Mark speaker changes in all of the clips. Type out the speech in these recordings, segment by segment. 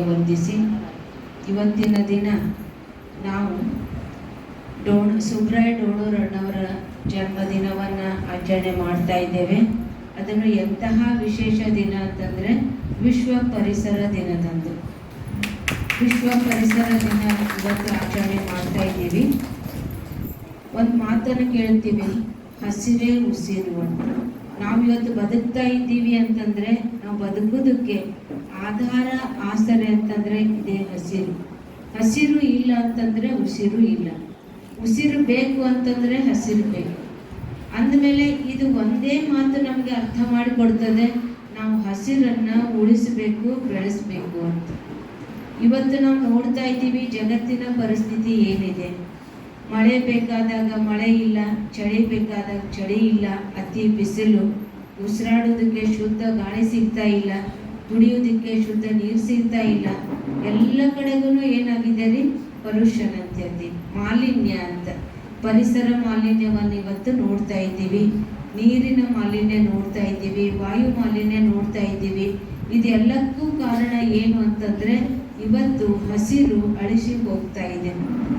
Speaker 1: ವಂದಿಸಿ. ಇವತ್ತಿನ ದಿನ ನಾವು ಡೋಣ, ಸುಬ್ರಾಯ ಡೋಣೂರಣ್ಣವರ ಜನ್ಮದಿನವನ್ನು ಆಚರಣೆ ಮಾಡ್ತಾ ಇದ್ದೇವೆ. ಅದನ್ನು ಎಂತಹ ವಿಶೇಷ ದಿನ ಅಂತಂದರೆ ವಿಶ್ವ ಪರಿಸರ ದಿನದಂದು. ವಿಶ್ವ ಪರಿಸರ ದಿನ ಇವತ್ತು ಆಚರಣೆ ಮಾಡ್ತಾ ಇದ್ದೀವಿ. ಒಂದು ಮಾತನ್ನು ಕೇಳ್ತೀವಿ ಹಸಿರೇ ಉಸಿರು ಅಂತ. ನಾವು ಇವತ್ತು ಬದುಕ್ತಾ ಇದ್ದೀವಿ ಅಂತಂದರೆ ನಾವು ಬದುಕೋದಕ್ಕೆ ಆಧಾರ, ಆಸರೆ ಅಂತಂದ್ರೆ ಇದೇ ಹಸಿರು. ಹಸಿರು ಇಲ್ಲ ಅಂತಂದ್ರೆ ಉಸಿರು ಇಲ್ಲ. ಉಸಿರು ಬೇಕು ಅಂತಂದ್ರೆ ಹಸಿರು ಬೇಕು. ಅಂದಮೇಲೆ ಇದು ಒಂದೇ ಮಾತು ನಮಗೆ ಅರ್ಥ ಮಾಡಿಕೊಡ್ತದೆ, ನಾವು ಹಸಿರನ್ನ ಉಳಿಸಬೇಕು, ಬೆಳೆಸಬೇಕು ಅಂತ. ಇವತ್ತು ನಾವು ನೋಡ್ತಾ ಇದ್ದೀವಿ, ಜಗತ್ತಿನ ಪರಿಸ್ಥಿತಿ ಏನಿದೆ? ಮಳೆ ಬೇಕಾದಾಗ ಮಳೆ ಇಲ್ಲ, ಚಳಿ ಬೇಕಾದಾಗ ಚಳಿ ಇಲ್ಲ, ಅತಿ ಬಿಸಿಲು. ಉಸಿರಾಡೋದಕ್ಕೆ ಶುದ್ಧ ಗಾಳಿ ಸಿಗ್ತಾ ಇಲ್ಲ. ಕುಡಿಯೋದಕ್ಕೆ ಶುದ್ಧ ನೀರು ಸಿಗ್ತಾ ಇಲ್ಲ. ಎಲ್ಲ ಕಡೆಗೂ ಏನಾಗಿದೆ ರೀ? ಪೊಲ್ಯೂಷನ್ ಅಂತಂದು ಮಾಲಿನ್ಯ ಅಂತ. ಪರಿಸರ ಮಾಲಿನ್ಯವನ್ನು ಇವತ್ತು ನೋಡ್ತಾ ಇದ್ದೀವಿ. ನೀರಿನ ಮಾಲಿನ್ಯ ನೋಡ್ತಾ ಇದ್ದೀವಿ, ವಾಯು ಮಾಲಿನ್ಯ ನೋಡ್ತಾ ಇದ್ದೀವಿ. ಇದೆಲ್ಲಕ್ಕೂ ಕಾರಣ ಏನು ಅಂತಂದ್ರೆ, ಇವತ್ತು ಹಸಿರು ಅಳಿಸಿ ಹೋಗ್ತಾ ಇದೆ.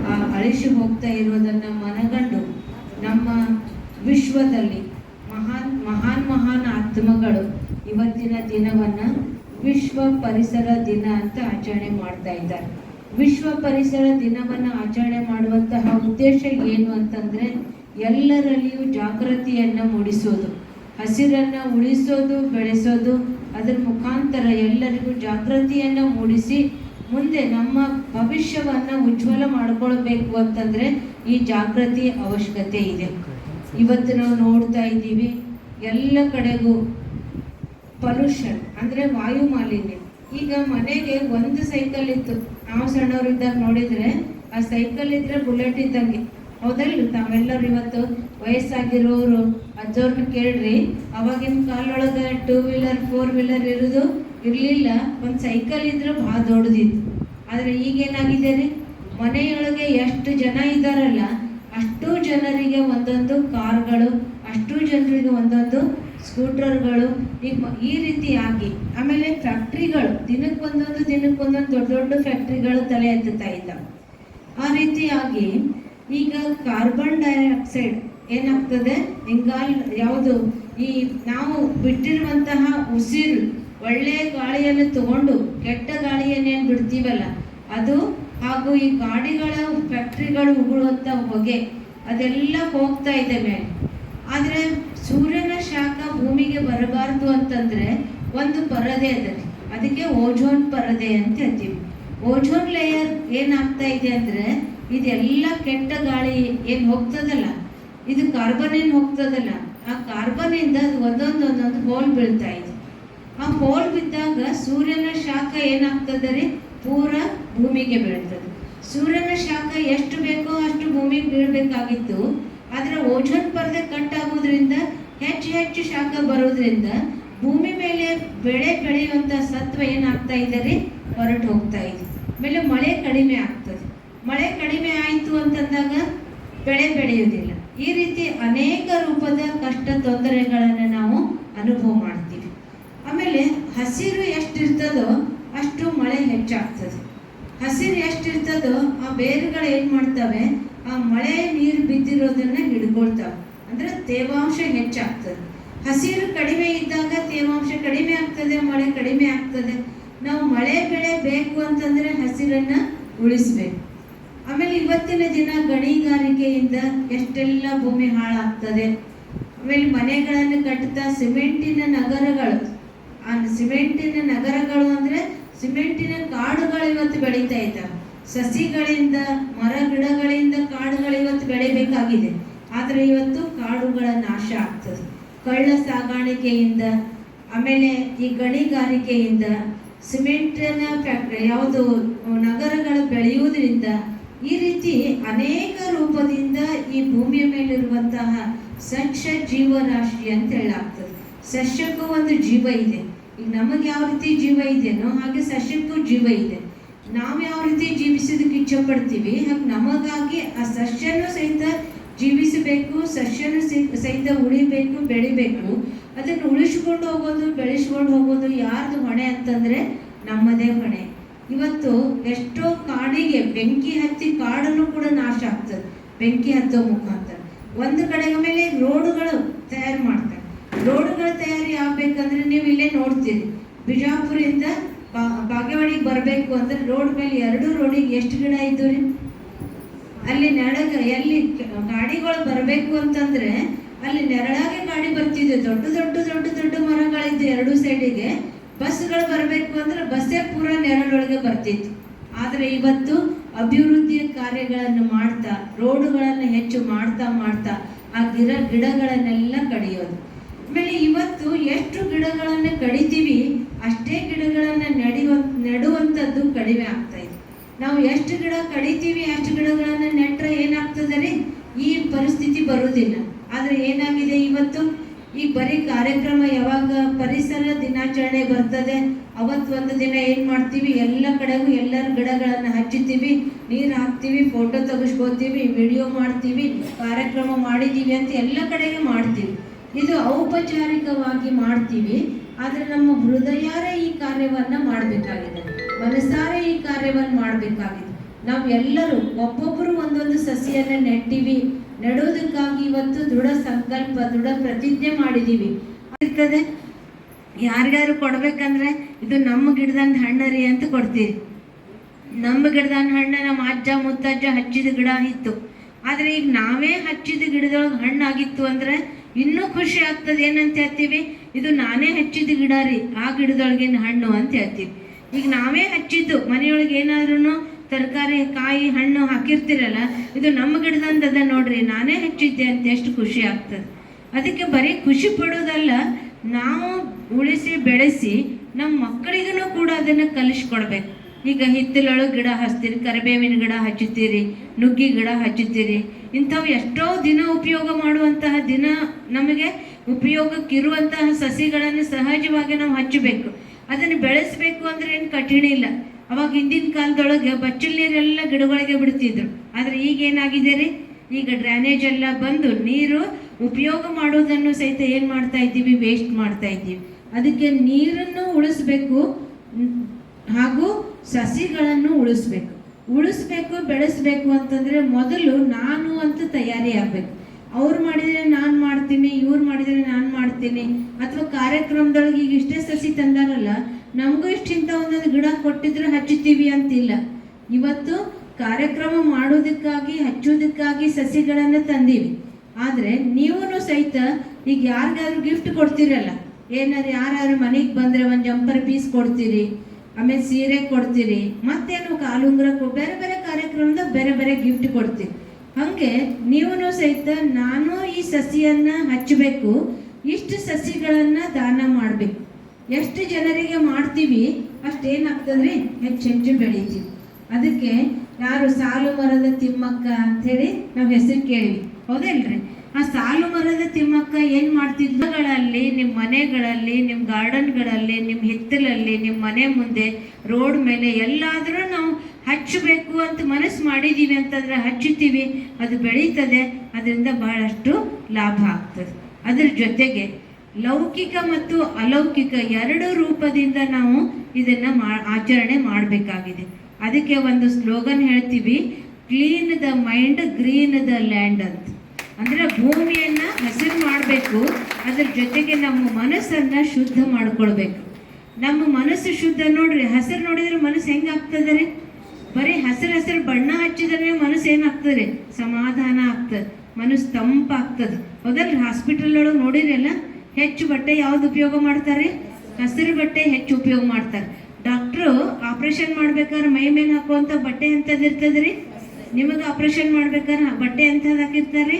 Speaker 1: ಆ ಅಳಿಸಿ ಹೋಗ್ತಾ ಇರೋದನ್ನ ಮನಗಂಡು ನಮ್ಮ ವಿಶ್ವದಲ್ಲಿ ಮಹಾನ್ ಮಹಾನ್ ಮಹಾನ್ ಆತ್ಮಗಳು ಇವತ್ತಿನ ದಿನವನ್ನ ವಿಶ್ವ ಪರಿಸರ ದಿನ ಅಂತ ಆಚರಣೆ ಮಾಡ್ತಾ ಇದ್ದಾರೆ. ವಿಶ್ವ ಪರಿಸರ ದಿನವನ್ನು ಆಚರಣೆ ಮಾಡುವಂತಹ ಉದ್ದೇಶ ಏನು ಅಂತಂದ್ರೆ ಎಲ್ಲರಲ್ಲಿಯೂ ಜಾಗೃತಿಯನ್ನು ಮೂಡಿಸೋದು. ಹಸಿರನ್ನು ಉಳಿಸೋದು, ಬೆಳೆಸೋದು, ಅದರ ಮುಖಾಂತರ ಎಲ್ಲರಿಗೂ ಜಾಗೃತಿಯನ್ನು ಮೂಡಿಸಿ ಮುಂದೆ ನಮ್ಮ ಭವಿಷ್ಯವನ್ನ ಉಜ್ವಲ ಮಾಡ್ಕೊಳ್ಬೇಕು ಅಂತಂದ್ರೆ ಈ ಜಾಗೃತಿ ಅವಶ್ಯಕತೆ ಇದೆ. ಇವತ್ತು ನಾವು ನೋಡ್ತಾ ಇದ್ದೀವಿ, ಎಲ್ಲ ಕಡೆಗೂ ಪೊಲ್ಯೂಷನ್, ಅಂದ್ರೆ ವಾಯು ಮಾಲಿನ್ಯ. ಈಗ ಮನೆಗೆ ಒಂದು ಸೈಕಲ್ ಇತ್ತು. ನಾವು ಸಣ್ಣವರಿದ್ದಾಗ ನೋಡಿದ್ರೆ ಆ ಸೈಕಲ್ ಇದ್ದರೆ ಬುಲೆಟ್ ಇದ್ದಂಗೆ. ಹೌದಲ್ರಿ? ತಾವೆಲ್ಲರೂ ಇವತ್ತು ವಯಸ್ಸಾಗಿರೋರು ಅಜ್ಜವ್ರನ್ನ ಕೇಳ್ರಿ. ಅವಾಗಿನ ಕಾಲೊಳಗೆ ಟೂ ವೀಲರ್ ಫೋರ್ ವೀಲರ್ ಇರೋದು ಇರಲಿಲ್ಲ. ಒಂದು ಸೈಕಲ್ ಇದ್ರೆ ಭಾಳ ದೊಡ್ಡದಿತ್ತು. ಆದರೆ ಈಗೇನಾಗಿದೆ ರೀ? ಮನೆಯೊಳಗೆ ಎಷ್ಟು ಜನ ಇದ್ದಾರಲ್ಲ ಅಷ್ಟು ಜನರಿಗೆ ಒಂದೊಂದು ಕಾರ್ಗಳು, ಅಷ್ಟು ಜನರಿಗೆ ಒಂದೊಂದು ಸ್ಕೂಟರ್ಗಳು ಈಗ ಈ ರೀತಿ ಆಗಿ ಆಮೇಲೆ ಫ್ಯಾಕ್ಟ್ರಿಗಳು, ದಿನಕ್ಕೆ ಒಂದೊಂದು ದಿನಕ್ಕೆ ಒಂದೊಂದು ದೊಡ್ಡ ದೊಡ್ಡ ಫ್ಯಾಕ್ಟ್ರಿಗಳು ತಲೆ ಎತ್ತುತ್ತಾ ಇದ್ದಾವೆ ಆ ರೀತಿಯಾಗಿ ಈಗ ಕಾರ್ಬನ್ ಡೈಆಕ್ಸೈಡ್ ಏನಾಗ್ತದೆ? ಇಂಗಾಲ್, ಯಾವುದು? ಈ ನಾವು ಬಿಟ್ಟಿರುವಂತಹ ಉಸಿರು ಒಳ್ಳೆಯ ಗಾಳಿಯನ್ನು ತಗೊಂಡು ಕೆಟ್ಟ ಗಾಳಿಯನ್ನೇನು ಬಿಡ್ತೀವಲ್ಲ, ಅದು ಹಾಗೂ ಈ ಗಾಡಿಗಳ ಫ್ಯಾಕ್ಟ್ರಿಗಳು ಉಗುಳುವಂಥ ಹೊಗೆ ಅದೆಲ್ಲ ಹೋಗ್ತಾ ಇದೆ ಮೇಲೆ ಆದರೆ ಸೂರ್ಯನ ಶಾಖ ಭೂಮಿಗೆ ಬರಬಾರ್ದು ಅಂತಂದ್ರೆ ಒಂದು ಪರದೆ ಅದಕ್ಕೆ ಅದಕ್ಕೆ ಓಜೋನ್ ಪರದೆ ಅಂತ ಹೇಳ್ತೀವಿ ಓಜೋನ್ ಲೇಯರ್ ಏನಾಗ್ತಾ ಇದೆ ಅಂದ್ರೆ ಇದೆಲ್ಲ ಕೆಟ್ಟ ಗಾಳಿ ಏನು ಹೋಗ್ತದಲ್ಲ, ಇದು ಕಾರ್ಬನ್ ಏನು ಹೋಗ್ತದಲ್ಲ, ಆ ಕಾರ್ಬನ್ ಇಂದ ಅದು ಒಂದೊಂದು ಒಂದೊಂದು ಹೋಲ್ ಬೀಳ್ತಾ ಇದೆ. ಆ ಹೋಲ್ ಬಿದ್ದಾಗ ಸೂರ್ಯನ ಶಾಖ ಏನಾಗ್ತದೆ ರೀ? ಪೂರ ಭೂಮಿಗೆ ಬೀಳ್ತದೆ. ಸೂರ್ಯನ ಶಾಖ ಎಷ್ಟು ಬೇಕೋ ಅಷ್ಟು ಭೂಮಿಗೆ ಬೀಳಬೇಕಾಗಿತ್ತು. ಆದರೆ ಓಜೋನ್ ಪರದೆ ಕಟ್ ಆಗೋದ್ರಿಂದ, ಹೆಚ್ಚು ಹೆಚ್ಚು ಶಾಖ ಬರೋದ್ರಿಂದ ಭೂಮಿ ಮೇಲೆ ಬೆಳೆ ಬೆಳೆಯುವಂಥ ಸತ್ವ ಏನಾಗ್ತಾ ಇದೆ ರೀ? ಹೊರಟು ಹೋಗ್ತಾ ಇದೆ. ಆಮೇಲೆ ಮಳೆ ಕಡಿಮೆ ಆಗ್ತದೆ. ಮಳೆ ಕಡಿಮೆ ಆಯಿತು ಅಂತಂದಾಗ ಬೆಳೆ ಬೆಳೆಯುವುದಿಲ್ಲ. ಈ ರೀತಿ ಅನೇಕ ರೂಪದ ಕಷ್ಟ ತೊಂದರೆಗಳನ್ನು ನಾವು ಅನುಭವ ಮಾಡ್ತೀವಿ. ಆಮೇಲೆ ಹಸಿರು ಎಷ್ಟಿರ್ತದೋ ಅಷ್ಟು ಮಳೆ ಹೆಚ್ಚಾಗ್ತದೆ. ಹಸಿರು ಎಷ್ಟಿರ್ತದೋ ಆ ಬೇರುಗಳು ಏನು ಮಾಡ್ತವೆ? ಆ ಮಳೆ ನೀರು ಬಿದ್ದಿರೋದನ್ನ ಹಿಡ್ಕೊಳ್ತಾವೆ. ಅಂದ್ರೆ ತೇವಾಂಶ ಹೆಚ್ಚಾಗ್ತದೆ. ಹಸಿರು ಕಡಿಮೆ ಇದ್ದಾಗ ತೇವಾಂಶ ಕಡಿಮೆ ಆಗ್ತದೆ, ಮಳೆ ಕಡಿಮೆ ಆಗ್ತದೆ. ನಾವು ಮಳೆ, ಬೆಳೆ ಬೇಕು ಅಂತಂದ್ರೆ ಹಸಿರನ್ನ ಉಳಿಸ್ಬೇಕು. ಆಮೇಲೆ ಇವತ್ತಿನ ದಿನ ಗಣಿಗಾರಿಕೆಯಿಂದ ಎಷ್ಟೆಲ್ಲ ಭೂಮಿ ಹಾಳಾಗ್ತದೆ. ಆಮೇಲೆ ಮನೆಗಳನ್ನು ಕಟ್ಟುತ್ತಾ ಸಿಮೆಂಟಿನ ನಗರಗಳು. ಆ ಸಿಮೆಂಟಿನ ನಗರಗಳು ಅಂದ್ರೆ ಸಿಮೆಂಟಿನ ಕಾಡುಗಳು ಇವತ್ತು ಬೆಳೀತಾ ಇದ್ದಾವೆ. ಸಸಿಗಳಿಂದ, ಮರ ಗಿಡಗಳಿಂದ ಕಾಡುಗಳು ಇವತ್ತು ಬೆಳಿಬೇಕಾಗಿದೆ. ಆದರೆ ಇವತ್ತು ಕಾಡುಗಳ ನಾಶ ಆಗ್ತದೆ. ಕಳ್ಳ ಸಾಗಾಣಿಕೆಯಿಂದ, ಆಮೇಲೆ ಈ ಗಣಿಗಾರಿಕೆಯಿಂದ, ಸಿಮೆಂಟ್ನ ಫ್ಯಾಕ್ಟ್ರಿ, ಯಾವುದು, ನಗರಗಳು ಬೆಳೆಯುವುದರಿಂದ ಈ ರೀತಿ ಅನೇಕ ರೂಪದಿಂದ ಈ ಭೂಮಿಯ ಮೇಲಿರುವಂತಹ ಸಸ್ಯ ಜೀವರಾಶಿ ಅಂತ ಹೇಳಾಗ್ತದೆ ಸಸ್ಯಕ್ಕೂ ಒಂದು ಜೀವ ಇದೆ. ಈಗ ನಮಗೆ ಯಾವ ರೀತಿ ಜೀವ ಇದೆಯೋ ಹಾಗೆ ಸಸ್ಯಕ್ಕೂ ಜೀವ ಇದೆ. ನಾವು ಯಾವ ರೀತಿ ಜೀವಿಸೋದಕ್ಕೆ ಇಚ್ಛೆ ಪಡ್ತೀವಿ, ಹಾಗೆ ನಮಗಾಗಿ ಆ ಸಸ್ಯನೂ ಸಹಿತ ಜೀವಿಸಬೇಕು, ಸಸ್ಯನು ಸಹಿತ ಉಳಿಬೇಕು, ಬೆಳಿಬೇಕು. ಅದನ್ನು ಉಳಿಸ್ಕೊಂಡು ಹೋಗೋದು, ಬೆಳೆಸ್ಕೊಂಡು ಹೋಗೋದು ಯಾರ್ದು ಹೊಣೆ ಅಂತಂದ್ರೆ ನಮ್ಮದೇ ಹೊಣೆ. ಇವತ್ತು ಎಷ್ಟೋ ಕಾಡಿಗೆ ಬೆಂಕಿ ಹತ್ತಿ ಕಾಡನ್ನು ಕೂಡ ನಾಶ ಆಗ್ತದೆ, ಬೆಂಕಿ ಹತ್ತೋ ಮುಖಾಂತರ. ಒಂದು ಕಡೆ ಮೇಲೆ ರೋಡುಗಳು ತಯಾರು ಮಾಡ್ತಾರೆ. ರೋಡುಗಳು ತಯಾರಿ ಆಗ್ಬೇಕಂದ್ರೆ ನೀವು ಇಲ್ಲೇ ನೋಡ್ತೀರಿ. ಬಿಜಾಪುರಿಂದ ಬಾ, ಬಾಗೇವಾಡಿಗೆ ಬರಬೇಕು ಅಂದ್ರೆ ರೋಡ್ ಮೇಲೆ ಎರಡು ರೋಡಿಗೆ ಎಷ್ಟು ಗಿಡ ಇದ್ದು ರೀ? ಅಲ್ಲಿ ನೆರಳಗ ಎಲ್ಲಿ ಗಾಡಿಗಳು ಬರಬೇಕು ಅಂತಂದ್ರೆ ಅಲ್ಲಿ ನೆರಳಾಗೆ ಗಾಡಿ ಬರ್ತಿದ್ವು ದೊಡ್ಡ ದೊಡ್ಡ ದೊಡ್ಡ ದೊಡ್ಡ ಮರಗಳಿದ್ದು ಎರಡು ಸೈಡಿಗೆ ಬಸ್ಗಳು ಬರಬೇಕು ಅಂದ್ರೆ ಬಸ್ಸೇ ಪೂರ ನೆರಳೊಳಗೆ ಬರ್ತಿತ್ತು. ಆದರೆ ಇವತ್ತು ಅಭಿವೃದ್ಧಿಯ ಕಾರ್ಯಗಳನ್ನು ಮಾಡ್ತಾ, ರೋಡುಗಳನ್ನು ಹೆಚ್ಚು ಮಾಡ್ತಾ ಮಾಡ್ತಾ ಆ ಗಿಡ ಗಿಡಗಳನ್ನೆಲ್ಲ ಕಡಿಯೋದು. ಆಮೇಲೆ ಇವತ್ತು ಎಷ್ಟು ಗಿಡಗಳನ್ನು ಕಡಿತೀವಿ, ಅಷ್ಟೇ ಗಿಡಗಳನ್ನು ನಡೆಯುವ, ನೆಡುವಂಥದ್ದು ಕಡಿಮೆ ಆಗ್ತಾ ಇದೆ. ನಾವು ಎಷ್ಟು ಗಿಡ ಕಡಿತೀವಿ, ಅಷ್ಟು ಗಿಡಗಳನ್ನು ನೆಟ್ಟರೆ ಏನಾಗ್ತದೆ? ರೀ ಈ ಪರಿಸ್ಥಿತಿ ಬರುವುದಿಲ್ಲ. ಆದರೆ ಏನಾಗಿದೆ ಇವತ್ತು? ಈ ಬರೀ ಕಾರ್ಯಕ್ರಮ ಯಾವಾಗ ಪರಿಸರ ದಿನಾಚರಣೆ ಬರ್ತದೆ, ಅವತ್ತು ಒಂದು ದಿನ ಏನು ಮಾಡ್ತೀವಿ? ಎಲ್ಲ ಕಡೆಗೂ ಎಲ್ಲರ ಗಿಡಗಳನ್ನು ಹಚ್ಚುತ್ತೀವಿ, ನೀರು ಹಾಕ್ತೀವಿ ಫೋಟೋ ತೆಗೆಸ್ಕೋತೀವಿ ವಿಡಿಯೋ ಮಾಡ್ತೀವಿ, ಕಾರ್ಯಕ್ರಮ ಮಾಡಿದ್ದೀವಿ ಅಂತ ಎಲ್ಲ ಕಡೆಗೆ ಮಾಡ್ತೀವಿ. ಇದು ಔಪಚಾರಿಕವಾಗಿ ಮಾಡ್ತೀವಿ, ಆದರೆ ನಮ್ಮ ಹೃದಯಾರೇ ಈ ಕಾರ್ಯವನ್ನು ಮಾಡಬೇಕಾಗಿದೆ. ಮನಸಾರೆ ಈ ಕಾರ್ಯವನ್ನು ಮಾಡಬೇಕಾಗಿದೆ. ನಾವು ಎಲ್ಲರೂ ಒಬ್ಬೊಬ್ಬರು ಒಂದೊಂದು ಸಸಿಯನ್ನು ನೆಟ್ಟಿವಿ. ನೆಡೋದಕ್ಕಾಗಿ ಇವತ್ತು ದೃಢ ಸಂಕಲ್ಪ, ದೃಢ ಪ್ರತಿಜ್ಞೆ ಮಾಡಿದ್ದೀವಿ ಇರ್ತದೆ ಯಾರಿಗಾರು ಕೊಡ್ಬೇಕಂದ್ರೆ ಇದು ನಮ್ಮ ಗಿಡದಂದು ಹಣ್ಣರಿ ಅಂತ ಕೊಡ್ತೀವಿ ನಮ್ಮ ಗಿಡದಂದು ಹಣ್ಣು ನಮ್ಮ ಅಜ್ಜ, ಮುತ್ತಜ್ಜ ಹಚ್ಚಿದ ಗಿಡ ಇತ್ತು. ಆದರೆ ಈಗ ನಾವೇ ಹಚ್ಚಿದ ಗಿಡದೊಳಗೆ ಹಣ್ಣಾಗಿತ್ತು ಅಂದ್ರೆ ಇನ್ನೂ ಖುಷಿ ಆಗ್ತದೆ ಏನಂತ ಹೇಳ್ತೀವಿ? ಇದು ನಾನೇ ಹಚ್ಚಿದ ಗಿಡ ರೀ, ಆ ಗಿಡದೊಳಗಿನ ಹಣ್ಣು ಅಂತ ಹೇಳ್ತೀವಿ. ಈಗ ನಾವೇ ಹಚ್ಚಿದ್ದು, ಮನೆಯೊಳಗೆ ಏನಾದ್ರೂ ತರಕಾರಿ, ಕಾಯಿ, ಹಣ್ಣು ಹಾಕಿರ್ತಿರಲ್ಲ, ಇದು ನಮ್ಮ ಗಿಡದಂಥದ್ದ ನೋಡ್ರಿ, ನಾನೇ ಹಚ್ಚಿದ್ದೆ ಅಂತ ಎಷ್ಟು ಖುಷಿ ಆಗ್ತದೆ. ಅದಕ್ಕೆ ಬರೀ ಖುಷಿ ಪಡೋದಲ್ಲ, ನಾವು ಉಳಿಸಿ, ಬೆಳೆಸಿ, ನಮ್ಮ ಮಕ್ಕಳಿಗೂ ಕೂಡ ಅದನ್ನು ಕಲಿಸ್ಕೊಡ್ಬೇಕು. ಈಗ ಹಿತ್ತಲೊಳಗೆ ಗಿಡ ಹಚ್ತೀರಿ, ಕರಿಬೇವಿನ ಗಿಡ ಹಚ್ಚುತ್ತೀರಿ ನುಗ್ಗಿ ಗಿಡ ಹಚ್ಚುತ್ತೀರಿ ಇಂಥವು ಎಷ್ಟೋ ದಿನ ಉಪಯೋಗ ಮಾಡುವಂತಹ ದಿನ ನಮಗೆ ಉಪಯೋಗಕ್ಕಿರುವಂತಹ ಸಸಿಗಳನ್ನು ಸಹಜವಾಗಿ ನಾವು ಹಚ್ಚಬೇಕು. ಅದನ್ನು ಬೆಳೆಸಬೇಕು ಅಂದ್ರೆ ಏನು ಕಠಿಣ ಇಲ್ಲ. ಅವಾಗ ಹಿಂದಿನ ಕಾಲದೊಳಗೆ ಬಚ್ಚಲ್ ನೀರೆಲ್ಲ ಗಿಡಗಳಿಗೆ ಬಿಡ್ತಿದ್ರು. ಆದರೆ ಈಗ ಏನಾಗಿದೆ ರೀ? ಈಗ ಡ್ರೈನೇಜ್ ಎಲ್ಲ ಬಂದು ನೀರು ಉಪಯೋಗ ಮಾಡೋದನ್ನು ಸಹಿತ ಏನು ಮಾಡ್ತಾ ಇದ್ದೀವಿ? ವೇಸ್ಟ್ ಮಾಡ್ತಾ ಇದ್ದೀವಿ. ಅದಕ್ಕೆ ನೀರನ್ನು ಉಳಿಸ್ಬೇಕು, ಹಾಗೂ ಸಸಿಗಳನ್ನು ಉಳಿಸ್ಬೇಕು. ಉಳಿಸ್ಬೇಕು, ಬೆಳೆಸ್ಬೇಕು ಅಂತಂದರೆ ಮೊದಲು ನಾನು ಅಂತ ತಯಾರಿ ಆಗ್ಬೇಕು. ಅವ್ರು ಮಾಡಿದರೆ ನಾನು ಮಾಡ್ತೀನಿ, ಇವ್ರು ಮಾಡಿದರೆ ನಾನು ಮಾಡ್ತೀನಿ. ಅಥವಾ ಕಾರ್ಯಕ್ರಮದೊಳಗೆ ಈಗ ಇಷ್ಟೇ ಸಸಿ ತಂದಾರಲ್ಲ, ನಮಗೂ ಇಷ್ಟಿಂತ ಒಂದೊಂದು ಗಿಡ ಕೊಟ್ಟಿದ್ರೆ ಹಚ್ಚುತ್ತೀವಿ ಅಂತಿಲ್ಲ. ಇವತ್ತು ಕಾರ್ಯಕ್ರಮ ಮಾಡೋದಕ್ಕಾಗಿ, ಹಚ್ಚೋದಕ್ಕಾಗಿ ಸಸಿಗಳನ್ನು ತಂದೀವಿ. ಆದರೆ ನೀವೂ ಸಹಿತ ಈಗ ಯಾರಿಗಾದ್ರೂ ಗಿಫ್ಟ್ ಕೊಡ್ತೀರಲ್ಲ, ಏನಾದ್ರು ಯಾರಾದ್ರೂ ಮನೆಗೆ ಬಂದರೆ ಒಂದು ಜಂಪರ್ ಪೀಸ್ ಕೊಡ್ತೀರಿ, ಆಮೇಲೆ ಸೀರೆ ಕೊಡ್ತೀರಿ, ಮತ್ತೇನು ಕಾಲುಂಗ್ರ ಬೇರೆ ಬೇರೆ ಕಾರ್ಯಕ್ರಮದಾಗ ಬೇರೆ ಬೇರೆ ಗಿಫ್ಟ್ ಕೊಡ್ತೀರಿ. ಹಾಗೆ ನೀವು ಸಹಿತ ನಾನು ಈ ಸಸಿಯನ್ನ ಹಚ್ಚಬೇಕು, ಇಷ್ಟು ಸಸಿಗಳನ್ನ ದಾನ ಮಾಡಬೇಕು. ಎಷ್ಟು ಜನರಿಗೆ ಮಾಡ್ತೀವಿ ಅಷ್ಟೇನಾಗ್ತದ್ರಿ ಹೆಚ್ಚು ಹೆಚ್ಚು ಬೆಳಿತೀವಿ. ಅದಕ್ಕೆ ಯಾರು ಸಾಲು ಮರದ ತಿಮ್ಮಕ್ಕ ಅಂಥೇಳಿ ನಾವು ಹೆಸರು ಕೇಳಿವಿ. ಹೌದಲ್ರಿ ಆ ಸಾಲು ಮರದ ತಿಮ್ಮಕ್ಕ ಏನು ಮಾಡ್ತಿದ್ಗಳಲ್ಲಿ ನಿಮ್ಮ ಮನೆಗಳಲ್ಲಿ ನಿಮ್ಮ ಗಾರ್ಡನ್ಗಳಲ್ಲಿ ನಿಮ್ಮ ಹಿತ್ತಲಲ್ಲಿ ನಿಮ್ಮ ಮನೆ ಮುಂದೆ, ರೋಡ್ ಮೇಲೆ ಎಲ್ಲಾದರೂ ನಾವು ಹಚ್ಚಬೇಕು ಅಂತ ಮನಸ್ಸು ಮಾಡಿದ್ದೀವಿ ಅಂತಂದ್ರೆ ಹಚ್ಚುತ್ತೀವಿ, ಅದು ಬೆಳೀತದೆ, ಅದರಿಂದ ಬಹಳಷ್ಟು ಲಾಭ ಆಗ್ತದೆ. ಅದರ ಜೊತೆಗೆ ಲೌಕಿಕ ಮತ್ತು ಅಲೌಕಿಕ ಎರಡು ರೂಪದಿಂದ ನಾವು ಇದನ್ನು ಮಾ, ಆಚರಣೆ ಮಾಡಬೇಕಾಗಿದೆ. ಅದಕ್ಕೆ ಒಂದು ಸ್ಲೋಗನ್ ಹೇಳ್ತೀವಿ, clean the mind, green the land ಅಂತ. ಅಂದ್ರೆ ಭೂಮಿಯನ್ನು ಹಸಿರು ಮಾಡಬೇಕು, ಅದ್ರ ಜೊತೆಗೆ ನಮ್ಮ ಮನಸ್ಸನ್ನು ಶುದ್ಧ ಮಾಡಿಕೊಳ್ಬೇಕು. ನಮ್ಮ ಮನಸ್ಸು ಶುದ್ಧ ನೋಡ್ರಿ ಹಸಿರು ನೋಡಿದ್ರೆ ಮನಸ್ಸು ಹೆಂಗಾಗ್ತದೆ ರೀ? ಬರೀ ಹಸಿರು ಹಸಿರು ಬಣ್ಣ ಹಚ್ಚಿದ್ರೆ ಮನಸ್ಸು ಏನಾಗ್ತದೆ? ಸಮಾಧಾನ ಆಗ್ತದೆ. ಮನಸ್ಸು ತಂಪಾಗ್ತದೆ. ಹೌದಲ್ರಿ ಹಾಸ್ಪಿಟಲ್ ಒಳಗೆ ನೋಡಿರಲ್ಲ ಹೆಚ್ಚು ಬಟ್ಟೆ ಯಾವ್ದು ಉಪಯೋಗ ಮಾಡ್ತಾರೆ? ಹಸಿರು ಬಟ್ಟೆ ಹೆಚ್ಚು ಉಪಯೋಗ ಮಾಡ್ತಾರೆ. ಡಾಕ್ಟ್ರು, ಆಪರೇಷನ್ ಮಾಡ್ಬೇಕಾದ್ರೆ ಮೈ ಮೇಲೆ ಹಾಕುವಂಥ ಬಟ್ಟೆ ಎಂಥದ್ದು ಇರ್ತದ್ರಿ? ನಿಮಗೆ ಆಪರೇಷನ್ ಮಾಡ್ಬೇಕಾದ್ರೆ ಬಟ್ಟೆ ಎಂಥದ್ದು ಹಾಕಿರ್ತಾರೆ?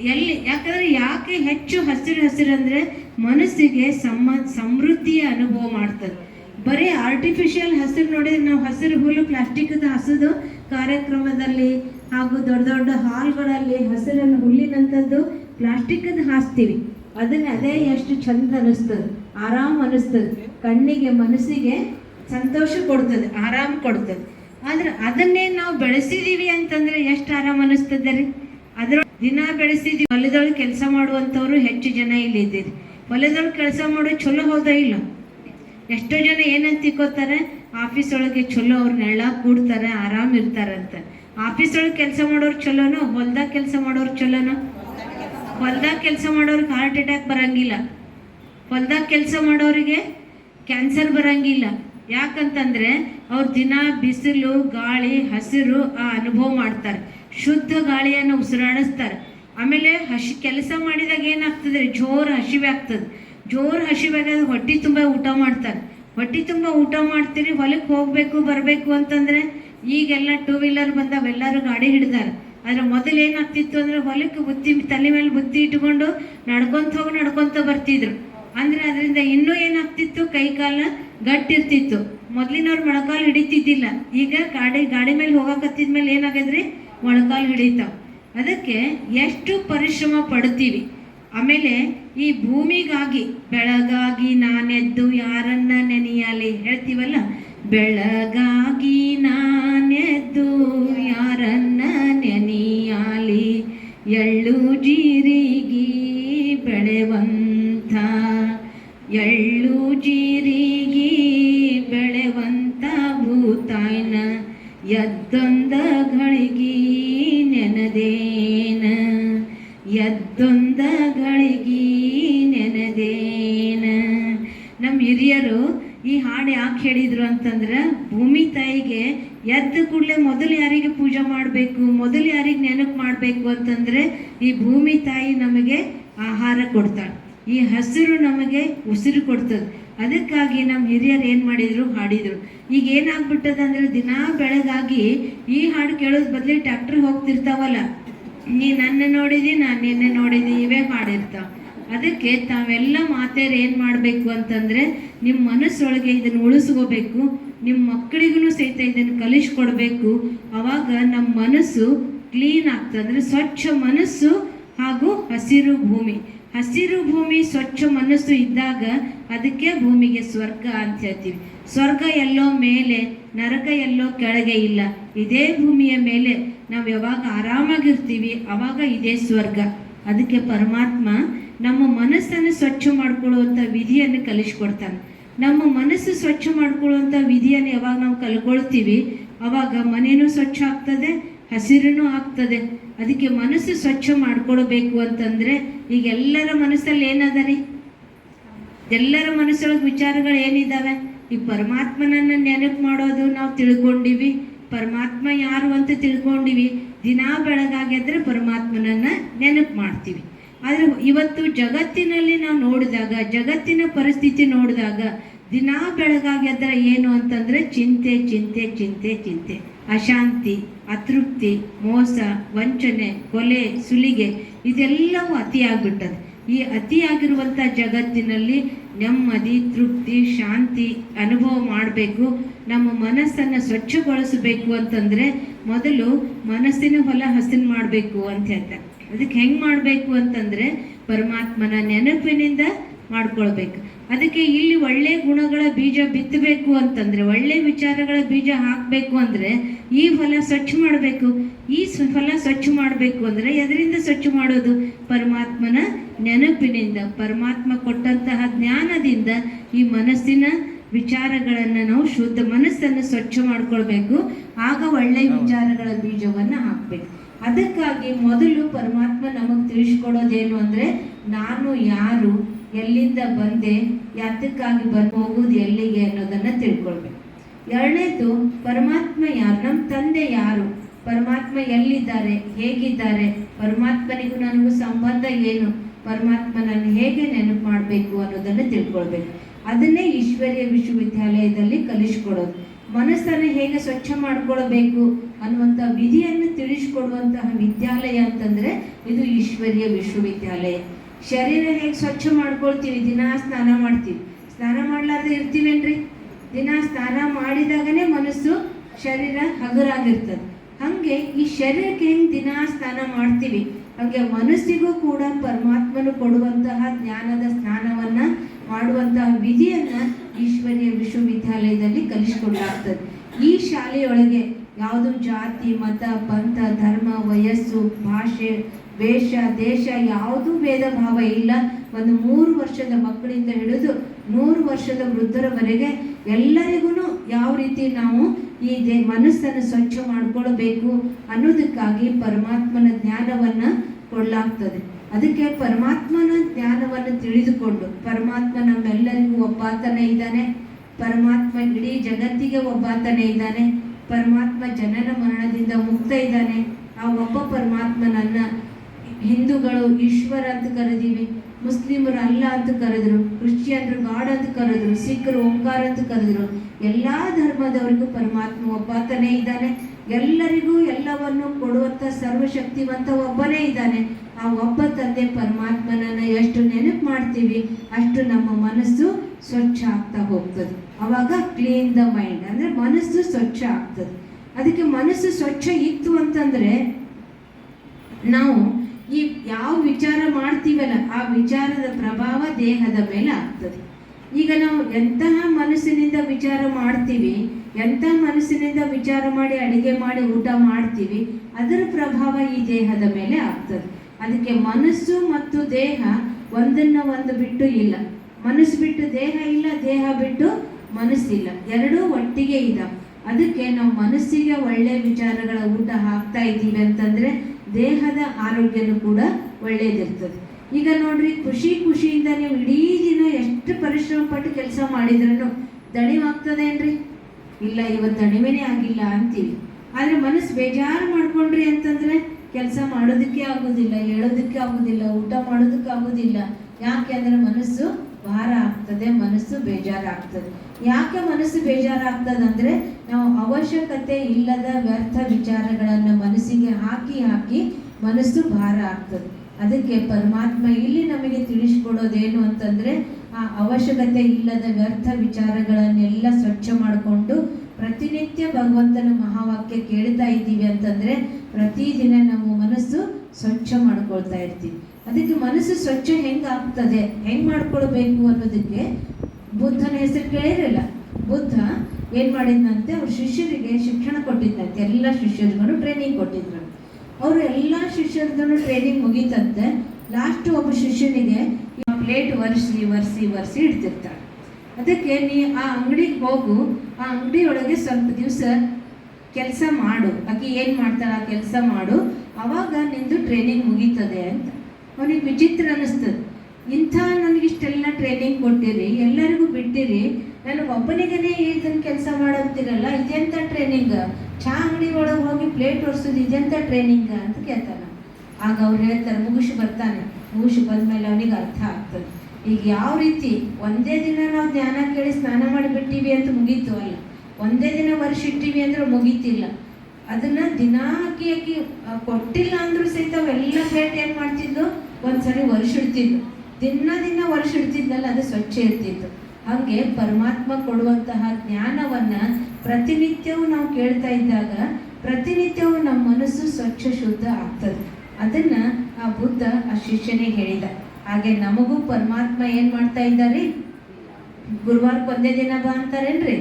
Speaker 1: ಎಲ್ಲಿ, ಯಾಕಂದ್ರೆ ಯಾಕೆ ಹೆಚ್ಚು ಹಸಿರು ಹಸಿರು ಅಂದ್ರೆ ಮನಸ್ಸಿಗೆ ಸಮ, ಸಮೃದ್ಧಿಯ ಅನುಭವ ಮಾಡ್ತದೆ. ಬರೀ ಆರ್ಟಿಫಿಷಿಯಲ್ ಹಸಿರು ನೋಡಿದ್ರೆ ನಾವು ಹಸಿರು ಹುಲ್ಲು ಪ್ಲಾಸ್ಟಿಕ್ದ ಹಸಿದು ಕಾರ್ಯಕ್ರಮದಲ್ಲಿ ಹಾಗೂ ದೊಡ್ಡ ದೊಡ್ಡ ಹಾಲ್ಗಳಲ್ಲಿ ಹಸಿರನ್ನು ಹುಲ್ಲಿನಂಥದ್ದು ಪ್ಲಾಸ್ಟಿಕ್ದ ಹಾಸ್ತೀವಿ. ಅದನ್ನ ಅದೇ ಎಷ್ಟು ಚಂದ ಅನಿಸ್ತದೆ. ಆರಾಮ್ ಅನಿಸ್ತದೆ. ಕಣ್ಣಿಗೆ, ಮನಸ್ಸಿಗೆ ಸಂತೋಷ ಕೊಡ್ತದೆ, ಆರಾಮ್ ಕೊಡ್ತದೆ. ಆದ್ರೆ ಅದನ್ನೇ ನಾವು ಬೆಳೆಸಿದೀವಿ ಅಂತಂದ್ರೆ ಎಷ್ಟು ಆರಾಮ್ ಅನಿಸ್ತದೆ ರೀ? ಅದ್ರ ದಿನ ಬೆಳೆಸಿದೀವಿ. ಹೊಲದೊಳಗೆ ಕೆಲಸ ಮಾಡುವಂಥವ್ರು ಹೆಚ್ಚು ಜನ ಇಲ್ಲಿ ಇದ್ದೀರಿ ಹೊಲದೊಳಗೆ ಕೆಲಸ ಮಾಡೋ ಚಲೋ ಹೋದ ಇಲ್ಲ. ಎಷ್ಟೋ ಜನ ಏನಂತ ತಿಕ್ಕೋತಾರೆ? ಆಫೀಸ್ ಒಳಗೆ ಚಲೋ ಅವ್ರು ನೆಳ್ಳ ಕೂಡ್ತಾರೆ, ಆರಾಮ್ ಇರ್ತಾರಂತ. ಆಫೀಸ್ ಒಳಗೆ ಕೆಲಸ ಮಾಡೋರು ಚಲೋನೋ? ಹೊಲ್ದಾಗ ಕೆಲಸ ಮಾಡೋರು ಚಲೋನೋ? ಹೊಲ್ದಾಗ ಕೆಲಸ ಮಾಡೋರಿಗೆ ಹಾರ್ಟ್ ಅಟ್ಯಾಕ್ ಬರಂಗಿಲ್ಲ. ಹೊಲ್ದಾಗ ಕೆಲಸ ಮಾಡೋರಿಗೆ ಕ್ಯಾನ್ಸರ್ ಬರಂಗಿಲ್ಲ. ಯಾಕಂತಂದ್ರೆ ಅವ್ರು ದಿನ ಬಿಸಿಲು, ಗಾಳಿ, ಹಸಿರು ಆ ಅನುಭವ ಮಾಡ್ತಾರೆ. ಶುದ್ಧ ಗಾಳಿಯನ್ನು ಉಸಿರಾಡಿಸ್ತಾರೆ. ಆಮೇಲೆ ಹಸಿ ಕೆಲಸ ಮಾಡಿದಾಗ ಏನಾಗ್ತದೆ? ಜೋರು ಹಸಿವೆ ಆಗ್ತದೆ. ಜೋರು ಹಸಿವೆ ಆಗೋದು ಹೊಟ್ಟೆ ತುಂಬ ಊಟ ಮಾಡ್ತಾರೆ. ಹೊಟ್ಟೆ ತುಂಬ ಊಟ ಮಾಡ್ತೀರಿ ಹೊಲಕ್ಕೆ ಹೋಗಬೇಕು, ಬರಬೇಕು ಅಂತಂದ್ರೆ ಈಗೆಲ್ಲ ಟೂ ವೀಲರ್ ಬಂದವೆಲ್ಲರೂ ಗಾಡಿ ಹಿಡ್ದಾರೆ. ಆದ್ರೆ ಮೊದಲು ಏನಾಗ್ತಿತ್ತು ಅಂದ್ರೆ ಹೊಲಕ್ಕೆ ಬುತ್ತಿ ತಲೆ ಮೇಲೆ ಬುತ್ತಿ ಇಟ್ಕೊಂಡು ನಡ್ಕೊಂತ ಹೋಗಿ, ನಡ್ಕೊತ ಬರ್ತಿದ್ರು. ಅಂದ್ರೆ ಅದರಿಂದ ಇನ್ನೂ ಏನಾಗ್ತಿತ್ತು, ಕೈ ಕಾಲ ಗಟ್ಟಿರ್ತಿತ್ತು ಮೊದ್ಲಿನವ್ರು ಮೊಳಕಾಲು ಹಿಡಿತಿದ್ದಿಲ್ಲ. ಈಗ ಗಾಡಿ ಗಾಡಿ ಮೇಲೆ ಹೋಗಕತ್ತಿದ ಮೇಲೆ ಏನಾಗದ್ರಿ ಮೊಳಕಾಲು ಹಿಡಿತಾವೆ. ಅದಕ್ಕೆ ಎಷ್ಟು ಪರಿಶ್ರಮ ಪಡ್ತೀವಿ? ಆಮೇಲೆ ಈ ಭೂಮಿಗಾಗಿ, ಬೆಳಗಾಗಿ ನಾನೆದ್ದು ಯಾರನ್ನ ನೆನೆಯಲಿ? ಹೇಳ್ತೀವಲ್ಲ? ಬೆಳಗಾಗಿ ನಾನೆದ್ದು ಯಾರನ್ನ ನೆನೆಯಲಿ? ಎಳ್ಳು ಜೀರಿಗಿ ಬೆಳೆವಂಥ ಎಳ್ಳು ಜೀರಿಗಿ ಬೆಳೆವಂತ ಭೂತಾಯ್ನ ಎದ್ದೊಂದ ಅಂತಂದ್ರೆ ಭೂಮಿ ತಾಯಿಗೆ ಎದ್ದ ಕೂಡಲೇ ಮೊದಲು ಯಾರಿಗೆ ಪೂಜೆ ಮಾಡಬೇಕು, ಮೊದಲು ಯಾರಿಗೆ ನೆನಪು ಮಾಡಬೇಕು ಅಂತಂದ್ರೆ ಈ ಭೂಮಿ ತಾಯಿ ನಮಗೆ ಆಹಾರ ಕೊಡ್ತಾಳೆ. ಈ ಹಸಿರು ನಮಗೆ ಉಸಿರು ಕೊಡ್ತದೆ. ಅದಕ್ಕಾಗಿ ನಮ್ಮ ಹಿರಿಯರು ಏನು ಮಾಡಿದ್ರು? ಹಾಡಿದ್ರು. ಈಗ ಏನಾಗ್ಬಿಟ್ಟದ ಅಂದ್ರೆ ದಿನಾ ಬೆಳಗಾಗಿ ಈ ಹಾಡು ಕೇಳೋದ್ ಬದಲಿ ಟ್ಯಾಕ್ಟ್ರ್ ಹೋಗ್ತಿರ್ತಾವಲ್ಲ. ನೀ ನನ್ನ ನೋಡಿದಿ, ನಾನು ನಿನ್ನೆ ನೋಡಿದಿ, ಇವೇ ಹಾಡಿರ್ತಾವ. ಅದಕ್ಕೆ ತಾವೆಲ್ಲ ಮಾತೇರು ಏನು ಮಾಡಬೇಕು ಅಂತಂದ್ರೆ ನಿಮ್ಮ ಮನಸ್ಸೊಳಗೆ ಇದನ್ನು ಉಳಿಸ್ಕೋಬೇಕು ನಿಮ್ಮ ಮಕ್ಕಳಿಗೂ ಸಹಿತ ಇದನ್ನು ಕಲಿಸ್ಕೊಡ್ಬೇಕು. ಅವಾಗ ನಮ್ಮ ಮನಸ್ಸು ಕ್ಲೀನ್ ಆಗ್ತದೆ. ಅಂದ್ರೆ ಸ್ವಚ್ಛ ಮನಸ್ಸು ಹಾಗೂ ಹಸಿರು ಭೂಮಿ. ಹಸಿರು ಭೂಮಿ, ಸ್ವಚ್ಛ ಮನಸ್ಸು ಇದ್ದಾಗ ಅದಕ್ಕೆ ಭೂಮಿಗೆ ಸ್ವರ್ಗ ಅಂತ ಹೇಳ್ತೀವಿ. ಸ್ವರ್ಗ ಎಲ್ಲೋ ಮೇಲೆ, ನರಕ ಎಲ್ಲೋ ಕೆಳಗೆ ಇಲ್ಲ. ಇದೇ ಭೂಮಿಯ ಮೇಲೆ ನಾವು ಯಾವಾಗ ಆರಾಮಾಗಿರ್ತೀವಿ, ಅವಾಗ ಇದೇ ಸ್ವರ್ಗ. ಅದಕ್ಕೆ ಪರಮಾತ್ಮ ನಮ್ಮ ಮನಸ್ಸನ್ನು ಸ್ವಚ್ಛ ಮಾಡ್ಕೊಳ್ಳುವಂಥ ವಿಧಿಯನ್ನು ಕಲಿಸ್ಕೊಡ್ತಾನೆ. ನಮ್ಮ ಮನಸ್ಸು ಸ್ವಚ್ಛ ಮಾಡ್ಕೊಳ್ಳುವಂಥ ವಿಧಿಯನ್ನು ಯಾವಾಗ ನಾವು ಕಲ್ಕೊಳ್ತೀವಿ, ಅವಾಗ ಮನೇನೂ ಸ್ವಚ್ಛ ಆಗ್ತದೆ ಹಸಿರು ಆಗ್ತದೆ. ಅದಕ್ಕೆ ಮನಸ್ಸು ಸ್ವಚ್ಛ ಮಾಡ್ಕೊಳ್ಬೇಕು ಅಂತಂದ್ರೆ ಈಗ ಎಲ್ಲರ ಮನಸ್ಸಲ್ಲಿ ಏನದ ರೀ ಎಲ್ಲರ ಮನಸ್ಸೊಳಗೆ ವಿಚಾರಗಳು ಏನಿದಾವೆ? ಈ ಪರಮಾತ್ಮನನ್ನ ನೆನಪು ಮಾಡೋದು ನಾವು ತಿಳ್ಕೊಂಡಿವಿ, ಪರಮಾತ್ಮ ಯಾರು ಅಂತ ತಿಳ್ಕೊಂಡಿವಿ. ದಿನಾ ಬೆಳಗಾಗಿದ್ರೆ ಪರಮಾತ್ಮನನ್ನ ನೆನಪು ಮಾಡ್ತೀವಿ. ಆದ್ರೆ ಇವತ್ತು ಜಗತ್ತಿನಲ್ಲಿ ನಾವು ನೋಡಿದಾಗ, ಜಗತ್ತಿನ ಪರಿಸ್ಥಿತಿ ನೋಡಿದಾಗ, ದಿನಾ ಬೆಳಗಾಗಿದ್ರೆ ಏನು ಅಂತಂದ್ರೆ ಚಿಂತೆ ಚಿಂತೆ ಚಿಂತೆ ಚಿಂತೆ. ಅಶಾಂತಿ, ಅತೃಪ್ತಿ, ಮೋಸ, ವಂಚನೆ, ಕೊಲೆ, ಸುಲಿಗೆ ಇದೆಲ್ಲವೂ ಅತಿಯಾಗ್ಬಿಟ್ಟದೆ. ಈ ಅತಿಯಾಗಿರುವಂಥ ಜಗತ್ತಿನಲ್ಲಿ ನೆಮ್ಮದಿ, ತೃಪ್ತಿ, ಶಾಂತಿ ಅನುಭವ ಮಾಡಬೇಕು. ನಮ್ಮ ಮನಸ್ಸನ್ನು ಸ್ವಚ್ಛಗೊಳಿಸಬೇಕು ಅಂತಂದ್ರೆ ಮೊದಲು ಮನಸ್ಸಿನ ಹೊಲ ಹಸನ್ ಮಾಡಬೇಕು ಅಂತ ಹೇಳ್ತಾರೆ. ಅದಕ್ಕೆ ಹೆಂಗ್ ಮಾಡಬೇಕು ಅಂತಂದ್ರೆ ಪರಮಾತ್ಮನ ನೆನಪಿನಿಂದ ಮಾಡ್ಕೊಳ್ಬೇಕು. ಅದಕ್ಕೆ ಇಲ್ಲಿ ಒಳ್ಳೆ ಗುಣಗಳ ಬೀಜ ಬಿತ್ತಬೇಕು ಅಂತಂದ್ರೆ ಒಳ್ಳೆ ವಿಚಾರಗಳ ಬೀಜ ಹಾಕಬೇಕು ಅಂದ್ರೆ ಈ ಫಲ ಸ್ವಚ್ಛ ಮಾಡಬೇಕು. ಈ ಫಲ ಸ್ವಚ್ಛ ಮಾಡಬೇಕು ಅಂದ್ರೆ ಎದರಿಂದ ಸ್ವಚ್ಛ ಮಾಡೋದು? ಪರಮಾತ್ಮನ ನೆನಪಿನಿಂದ ಪರಮಾತ್ಮ ಕೊಟ್ಟಂತಹ ಜ್ಞಾನದಿಂದ ಈ ಮನಸ್ಸಿನ ವಿಚಾರಗಳನ್ನು ನಾವು ಶುದ್ಧ ಮನಸ್ಸನ್ನು ಸ್ವಚ್ಛ ಮಾಡ್ಕೊಳ್ಬೇಕು. ಆಗ ಒಳ್ಳೆ ವಿಚಾರಗಳ ಬೀಜವನ್ನ ಹಾಕ್ಬೇಕು. ಅದಕ್ಕಾಗಿ ಮೊದಲು ಪರಮಾತ್ಮ ನಮಗೆ ತಿಳಿಸ್ಕೊಡೋದೇನು ಅಂದ್ರೆ, ನಾನು ಯಾರು, ಎಲ್ಲಿಂದ ಬಂದೆ, ಯಾತಕ್ಕಾಗಿ ಬಂದು ಹೋಗುವುದು ಎಲ್ಲಿಗೆ ಅನ್ನೋದನ್ನ ತಿಳ್ಕೊಳ್ಬೇಕು. ಎರಡನೇದು, ಪರಮಾತ್ಮ ಯಾರು ನಮ್ಮ ತಂದೆ ಯಾರು, ಪರಮಾತ್ಮ ಎಲ್ಲಿದ್ದಾರೆ, ಹೇಗಿದ್ದಾರೆ, ಪರಮಾತ್ಮನಿಗೂ ನನಗೂ ಸಂಬಂಧ ಏನು, ಪರಮಾತ್ಮನನ್ನು ಹೇಗೆ ನೆನಪು ಮಾಡಬೇಕು ಅನ್ನೋದನ್ನು ತಿಳ್ಕೊಳ್ಬೇಕು. ಅದನ್ನೇ ಈಶ್ವರ್ಯ ವಿಶ್ವವಿದ್ಯಾಲಯದಲ್ಲಿ ಕಲಿಸ್ಕೊಡೋದು. ಮನಸ್ಸನ್ನು ಹೇಗೆ ಸ್ವಚ್ಛ ಮಾಡ್ಕೊಳ್ಬೇಕು ಅನ್ನುವಂಥ ವಿಧಿಯನ್ನು ತಿಳಿಸ್ಕೊಡುವಂತಹ ವಿದ್ಯಾಲಯ ಅಂತಂದ್ರೆ ಇದು ಈಶ್ವರ್ಯ ವಿಶ್ವವಿದ್ಯಾಲಯ. ಶರೀರ ಹೇಗೆ ಸ್ವಚ್ಛ ಮಾಡ್ಕೊಳ್ತೀವಿ? ದಿನ ಸ್ನಾನ ಮಾಡ್ತೀವಿ. ಸ್ನಾನ ಮಾಡಲಾರ್ದೆ ಇರ್ತೀವೇನ್ರಿ? ದಿನ ಸ್ನಾನ ಮಾಡಿದಾಗನೇ ಮನಸ್ಸು ಶರೀರ ಹಗುರಾಗಿರ್ತದೆ. ಹಾಗೆ ಈ ಶರೀರಕ್ಕೆ ಹೆಂಗೆ ದಿನ ಸ್ನಾನ ಮಾಡ್ತೀವಿ? ಹಾಗೆ ಮನಸ್ಸಿಗೂ ಕೂಡ ಪರಮಾತ್ಮನು ಕೊಡುವಂತಹ ಜ್ಞಾನದ ಸ್ನಾನವನ್ನ ಮಾಡುವಂತಹ ವಿಧಿಯನ್ನ ಈಶ್ವರ್ಯ ವಿಶ್ವವಿದ್ಯಾಲಯದಲ್ಲಿ ಕಲಿಸಿಕೊಡಲಾಗ್ತದೆ ಈ ಶಾಲೆಯೊಳಗೆ ಯಾವುದು ಜಾತಿ, ಮತ, ಪಂಥ, ಧರ್ಮ, ವಯಸ್ಸು, ಭಾಷೆ, ವೇಷ, ದೇಶ ಯಾವುದೂ ಭೇದ ಭಾವ ಇಲ್ಲ. ಒಂದು ಮೂರು ವರ್ಷದ ಮಕ್ಕಳಿಂದ ಹಿಡಿದು ನೂರು ವರ್ಷದ ವೃದ್ಧರವರೆಗೆ ಎಲ್ಲರಿಗೂ ಯಾವ ರೀತಿ ನಾವು ಈ ದೇ ಮನಸ್ಸನ್ನು ಸ್ವಚ್ಛ ಮಾಡ್ಕೊಳ್ಬೇಕು ಅನ್ನೋದಕ್ಕಾಗಿ ಪರಮಾತ್ಮನ ಜ್ಞಾನವನ್ನು ಕೊಡಲಾಗ್ತದೆ. ಅದಕ್ಕೆ ಪರಮಾತ್ಮನ ಜ್ಞಾನವನ್ನು ತಿಳಿದುಕೊಂಡು, ಪರಮಾತ್ಮ ನಮ್ಮೆಲ್ಲರಿಗೂ ಒಬ್ಬಾತನೇ ಇದ್ದಾನೆ, ಪರಮಾತ್ಮ ಇಡೀ ಜಗತ್ತಿಗೆ ಒಬ್ಬಾತನೇ ಇದ್ದಾನೆ, ಪರಮಾತ್ಮ ಜನನ ಮರಣದಿಂದ ಮುಕ್ತ ಇದ್ದಾನೆ, ಆ ಒಬ್ಬ ಪರಮಾತ್ಮನನ್ನ ಹಿಂದೂಗಳು ಈಶ್ವರ ಅಂತ ಕರೆದೀವಿ, ಮುಸ್ಲಿಮರು ಅಲ್ಲ ಅಂತ ಕರೆದ್ರು, ಕ್ರಿಶ್ಚಿಯನ್ರು ಗಾಡ್ ಅಂತ ಕರೆದ್ರು ಸಿಖ್ರು ಓಂಕಾರ ಅಂತ ಕರೆದ್ರು, ಎಲ್ಲಾ ಧರ್ಮದವರಿಗೂ ಪರಮಾತ್ಮ ಒಬ್ಬಾತನೇ ಇದ್ದಾನೆ, ಎಲ್ಲರಿಗೂ ಎಲ್ಲವನ್ನು ಕೊಡುವಂತ ಸರ್ವಶಕ್ತಿವಂತ ಒಬ್ಬನೇ ಇದ್ದಾನೆ. ಆ ಒಬ್ಬ ತಂದೆ ಪರಮಾತ್ಮನನ್ನ ಎಷ್ಟು ನೆನಪು ಮಾಡ್ತೀವಿ, ಅಷ್ಟು ನಮ್ಮ ಮನಸ್ಸು ಸ್ವಚ್ಛ ಆಗ್ತಾ ಹೋಗ್ತದೆ. ಅವಾಗ ಕ್ಲೀನ್ ದ ಮೈಂಡ್ ಅಂದ್ರೆ ಮನಸ್ಸು ಸ್ವಚ್ಛ ಆಗ್ತದೆ. ಅದಕ್ಕೆ ಮನಸ್ಸು ಸ್ವಚ್ಛ ಇತ್ತು ಅಂತಂದ್ರೆ, ನಾವು ಈ ಯಾವ ವಿಚಾರ ಮಾಡ್ತೀವಲ್ಲ, ಆ ವಿಚಾರದ ಪ್ರಭಾವ ದೇಹದ ಮೇಲೆ ಆಗ್ತದೆ. ಈಗ ನಾವು ಎಂತಹ ಮನಸ್ಸಿನಿಂದ ವಿಚಾರ ಮಾಡ್ತೀವಿ, ಎಂಥ ಮನಸ್ಸಿನಿಂದ ವಿಚಾರ ಮಾಡಿ ಅಡಿಗೆ ಮಾಡಿ ಊಟ ಮಾಡ್ತೀವಿ, ಅದರ ಪ್ರಭಾವ ಈ ದೇಹದ ಮೇಲೆ ಆಗ್ತದೆ. ಅದಕ್ಕೆ ಮನಸ್ಸು ಮತ್ತು ದೇಹ ಒಂದನ್ನ ಒಂದು ಬಿಟ್ಟು ಇಲ್ಲ. ಮನಸ್ಸು ಬಿಟ್ಟು ದೇಹ ಇಲ್ಲ, ದೇಹ ಬಿಟ್ಟು ಮನಸ್ಸಿಲ್ಲ. ಎರಡೂ ಒಟ್ಟಿಗೆ ಇದ್ದಾವೆ ಅದಕ್ಕೆ ನಾವು ಮನಸ್ಸಿಗೆ ಒಳ್ಳೆ ವಿಚಾರಗಳ ಊಟ ಹಾಕ್ತಾ ಇದ್ದೀವಿ ಅಂತಂದ್ರೆ ದೇಹದ ಆರೋಗ್ಯನೂ ಕೂಡ ಒಳ್ಳೇದಿರ್ತದೆ. ಈಗ ನೋಡ್ರಿ, ಖುಷಿ ಖುಷಿಯಿಂದ ನೀವು ಇಡೀ ದಿನ ಎಷ್ಟು ಪರಿಶ್ರಮ ಪಟ್ಟು ಕೆಲಸ ಮಾಡಿದ್ರೂ ದಣಿವಾಗ್ತದೇನ್ರಿ ಇಲ್ಲ, ಇವತ್ತು ದಣಿವೇನೇ ಆಗಿಲ್ಲ ಅಂತೀವಿ. ಆದರೆ ಮನಸ್ಸು ಬೇಜಾರು ಮಾಡ್ಕೊಂಡ್ರಿ ಅಂತಂದ್ರೆ ಕೆಲಸ ಮಾಡೋದಕ್ಕೆ ಆಗೋದಿಲ್ಲ, ಹೇಳೋದಕ್ಕೆ ಆಗೋದಿಲ್ಲ, ಊಟ ಮಾಡೋದಕ್ಕೆ ಆಗೋದಿಲ್ಲ. ಯಾಕೆ ಅಂದ್ರೆ ಮನಸ್ಸು ಭಾರ ಆಗ್ತದೆ, ಮನಸ್ಸು ಬೇಜಾರಾಗ್ತದೆ. ಯಾಕೆ ಮನಸ್ಸು ಬೇಜಾರಾಗ್ತದೆ ಅಂದ್ರೆ ನಾವು ಅವಶ್ಯಕತೆ ಇಲ್ಲದ ವ್ಯರ್ಥ ವಿಚಾರಗಳನ್ನು ಮನಸ್ಸಿಗೆ ಹಾಕಿ ಹಾಕಿ ಮನಸ್ಸು ಭಾರ ಆಗ್ತದೆ. ಅದಕ್ಕೆ ಪರಮಾತ್ಮ ಇಲ್ಲಿ ನಮಗೆ ತಿಳಿಸ್ಕೊಡೋದೇನು ಅಂತಂದ್ರೆ ಆ ಅವಶ್ಯಕತೆ ಇಲ್ಲದ ವ್ಯರ್ಥ ವಿಚಾರಗಳನ್ನೆಲ್ಲ ಸ್ವಚ್ಛ ಮಾಡಿಕೊಂಡು ಪ್ರತಿನಿತ್ಯ ಭಗವಂತನ ಮಹಾವಾಕ್ಯ ಕೇಳ್ತಾ ಇದ್ದೀವಿ ಅಂತಂದ್ರೆ ಪ್ರತಿದಿನ ನಮ್ಮ ಮನಸ್ಸು ಸ್ವಚ್ಛ ಮಾಡ್ಕೊಳ್ತಾ ಇರ್ತೀವಿ. ಅದಕ್ಕೆ ಮನಸ್ಸು ಸ್ವಚ್ಛ ಹೆಂಗ್ ಆಗ್ತದೆ ಹೆಂಗ್ ಮಾಡ್ಕೊಳ್ಬೇಕು ಅನ್ನೋದಕ್ಕೆ ಬುದ್ಧನ ಹೆಸರು ಕೇಳಿರಲ್ಲ ಬುದ್ಧ ಏನು ಮಾಡಿದ್ನಂತೆ? ಅವ್ರ ಶಿಷ್ಯರಿಗೆ ಶಿಕ್ಷಣ ಕೊಟ್ಟಿದ್ದಂತೆ ಎಲ್ಲ ಶಿಷ್ಯರಿಗೂ ಟ್ರೈನಿಂಗ್ ಕೊಟ್ಟಿದ್ರು. ಅವರು ಎಲ್ಲ ಶಿಷ್ಯರದ್ದು ಟ್ರೈನಿಂಗ್ ಮುಗೀತಂತೆ. ಲಾಸ್ಟ್ ಒಬ್ಬ ಶಿಷ್ಯನಿಗೆ ಪ್ಲೇಟ್ ಒರೆಸಿ ಒರೆಸಿ ಒರೆಸಿ ಇಡ್ತಿರ್ತಾರೆ ಅದಕ್ಕೆ ನೀ ಆ ಅಂಗಡಿಗೆ ಹೋಗು ಆ ಅಂಗಡಿ ಒಳಗೆ ಸ್ವಲ್ಪ ದಿವಸ ಕೆಲಸ ಮಾಡು. ಆಕೆ ಏನು ಮಾಡ್ತಾಳೆ? ಆ ಕೆಲಸ ಮಾಡು. ಅವಾಗ ನಿಂದು ಟ್ರೈನಿಂಗ್ ಮುಗೀತದೆ ಅಂತ. ಅವನಿಗೆ ವಿಚಿತ್ರ ಅನ್ನಿಸ್ತದೆ ಇಂಥ ನನಗಿಷ್ಟೆಲ್ಲ ಟ್ರೈನಿಂಗ್ ಕೊಟ್ಟಿರಿ, ಎಲ್ಲರಿಗೂ ಬಿಟ್ಟಿರಿ. ನಾನು ಒಬ್ಬನಿಗೇ ಇದನ್ನ ಕೆಲಸ ಮಾಡಂತೀರಲ್ಲ ಇದೆಂಥ ಟ್ರೈನಿಂಗ್ ಚಹಾ ಅಂಗಡಿ ಒಳಗೆ ಹೋಗಿ ಪ್ಲೇಟ್ ಒರೆಸೋದು ಇದೆಂಥ ಟ್ರೈನಿಂಗ್ ಅಂತ ಕೇಳ್ತಾನ. ಆಗ ಅವ್ರು ಹೇಳ್ತಾರೆ ಮುಗಿಸಿ ಬರ್ತಾನೆ. ಮುಗಿಸಿ ಬಂದ್ಮೇಲೆ ಅವನಿಗೆ ಅರ್ಥ ಆಗ್ತದೆ. ಈಗ ಯಾವ ರೀತಿ ಒಂದೇ ದಿನ ನಾವು ಧ್ಯಾನ ಕೇಳಿ ಸ್ನಾನ ಮಾಡಿಬಿಟ್ಟಿವಿ ಅಂತ ಮುಗೀತು ಅಲ್ಲ. ಒಂದೇ ದಿನ ವರ್ಷ ಇಟ್ಟಿವಿ ಅಂದ್ರೆ ಮುಗೀತಿಲ್ಲ. ಅದನ್ನ ದಿನ ಹಾಕಿ ಹಾಕಿ ಕೊಟ್ಟಿಲ್ಲ ಅಂದ್ರೂ ಸಹಿತ ಅವೆಲ್ಲ ಪ್ಲೇಟ್ ಏನ್ ಮಾಡ್ತಿದ್ದು ಒಂದ್ಸರಿ ವರ್ಷ ಇಡ್ತಿದ್ಲು. ದಿನ ದಿನ ವರ್ಷ ಇಡ್ತಿದ್ನಲ್ಲ, ಅದು ಸ್ವಚ್ಛ ಇರ್ತಿತ್ತು. ಹಾಗೆ ಪರಮಾತ್ಮ ಕೊಡುವಂತಹ ಜ್ಞಾನವನ್ನ ಪ್ರತಿನಿತ್ಯವೂ ನಾವು ಕೇಳ್ತಾ ಇದ್ದಾಗ ಪ್ರತಿನಿತ್ಯವೂ ನಮ್ಮ ಮನಸ್ಸು ಸ್ವಚ್ಛ ಶುದ್ಧ ಆಗ್ತದೆ. ಅದನ್ನ ಆ ಬುದ್ಧ ಆ ಶಿಷ್ಯನೇ ಹೇಳಿದ. ಹಾಗೆ ನಮಗೂ ಪರಮಾತ್ಮ ಏನ್ ಮಾಡ್ತಾ ಇದ್ದಾರೆ? ಗುರುವಾರಕ್ಕೆ ಒಂದೇ ದಿನ ಬಾ ಅಂತಾರೇನ್ರಿ?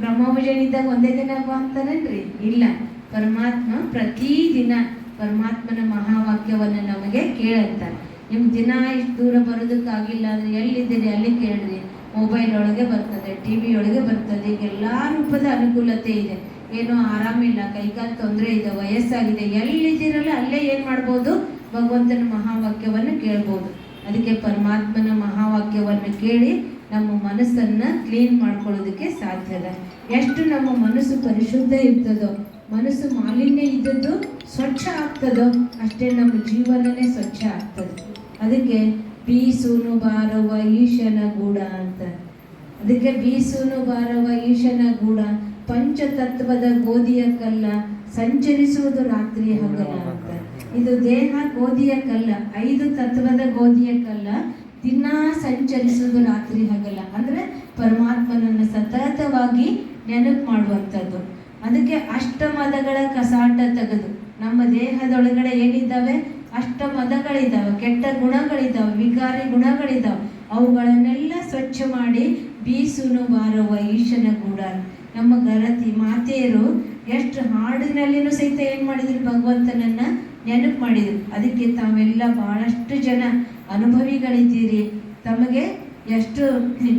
Speaker 1: ಬ್ರಹ್ಮಭುಜನ್ ಇದ್ದಾಗ ಒಂದೇ ದಿನ ಬಾ ಅಂತಾರೇನ್ರಿ? ಇಲ್ಲ. ಪರಮಾತ್ಮ ಪ್ರತಿ ದಿನ ಪರಮಾತ್ಮನ ಮಹಾವಾಕ್ಯವನ್ನು ನಮಗೆ ಕೇಳಂತಾರೆ. ನಿಮ್ ದಿನ ಇಷ್ಟು ದೂರ ಬರೋದಕ್ಕಾಗಿಲ್ಲ ಅಂದ್ರೆ ಎಲ್ಲಿದ್ದೀರಿ? ಅಲ್ಲಿ ಕೇಳ್ರಿ. ಮೊಬೈಲ್ ಒಳಗೆ ಬರ್ತದೆ ಟಿವಿ ಒಳಗೆ ಬರ್ತದೆ. ಈಗ ಎಲ್ಲಾ ರೂಪದ ಅನುಕೂಲತೆ ಇದೆ. ಏನೋ ಆರಾಮಿಲ್ಲ ಕೈಕಾಲು ತೊಂದರೆ ಇದೆ, ವಯಸ್ಸಾಗಿದೆ. ಎಲ್ಲಿದ್ದೀರಲ್ಲ ಅಲ್ಲೇ ಏನ್ ಮಾಡ್ಬೋದು? ಭಗವಂತನ ಮಹಾವಾಕ್ಯವನ್ನು ಕೇಳ್ಬೋದು. ಅದಕ್ಕೆ ಪರಮಾತ್ಮನ ಮಹಾವಾಕ್ಯವನ್ನು ಕೇಳಿ ನಮ್ಮ ಮನಸ್ಸನ್ನ ಕ್ಲೀನ್ ಮಾಡ್ಕೊಳ್ಳೋದಕ್ಕೆ ಸಾಧ್ಯದ ಎಷ್ಟು ನಮ್ಮ ಮನಸ್ಸು ಪರಿಶುದ್ಧ ಇರ್ತದೋ, ಮನಸ್ಸು ಮಾಲಿನ್ಯ ಇದ್ದದ್ದು ಸ್ವಚ್ಛ ಆಗ್ತದೋ, ಅಷ್ಟೇ ನಮ್ಮ ಜೀವನನೇ ಸ್ವಚ್ಛ ಆಗ್ತದೆ. ಅದಕ್ಕೆ ಬೀಸೂನು ಬಾರವ ಈಶನ ಗೂಡ ಅಂತ. ಅದಕ್ಕೆ ಬೀಸೂನು ಬಾರವ ಈಶನ ಗೂಡ, ಪಂಚತತ್ವದ ಗೋಧಿಯ ಕಲ್ಲ, ಸಂಚರಿಸುವುದು ರಾತ್ರಿ ಹಗಲ ಅಂತ. ಇದು ದೇಹ ಗೋಧಿಯ ಕಲ್ಲ. ಐದು ತತ್ವದ ಗೋಧಿಯ ಕಲ್ಲ. ದಿನಾ ಸಂಚರಿಸುವುದು ರಾತ್ರಿ ಹಗಲ. ಅಂದ್ರೆ ಪರಮಾತ್ಮನನ್ನು ಸತತವಾಗಿ ನೆನಪು ಮಾಡುವಂಥದ್ದು. ಅದಕ್ಕೆ ಅಷ್ಟಮದಗಳ ಕಸಾಟ ತೆಗೆದು. ನಮ್ಮ ದೇಹದೊಳಗಡೆ ಏನಿದ್ದಾವೆ? ಅಷ್ಟ ಮದಗಳಿದ್ದಾವೆ. ಕೆಟ್ಟ ಗುಣಗಳಿದ್ದಾವೆ. ವಿಕಾರಿ ಗುಣಗಳಿದ್ದಾವೆ. ಅವುಗಳನ್ನೆಲ್ಲ ಸ್ವಚ್ಛ ಮಾಡಿ ಬೀಸುನು ಬಾರವ ಈಶನ ಗೂಡ. ನಮ್ಮ ಗರತಿ ಮಾತೆಯರು ಎಷ್ಟು ಹಾಡಿನಲ್ಲಿನೂ ಸಹಿತ ಏನು ಮಾಡಿದ್ರು ಭಗವಂತನನ್ನ? ನೆನಪು ಮಾಡಿದರು. ಅದಕ್ಕೆ ತಾವೆಲ್ಲ ಬಹಳಷ್ಟು ಜನ ಅನುಭವಿಗಳಿದ್ದೀರಿ. ತಮಗೆ ಎಷ್ಟು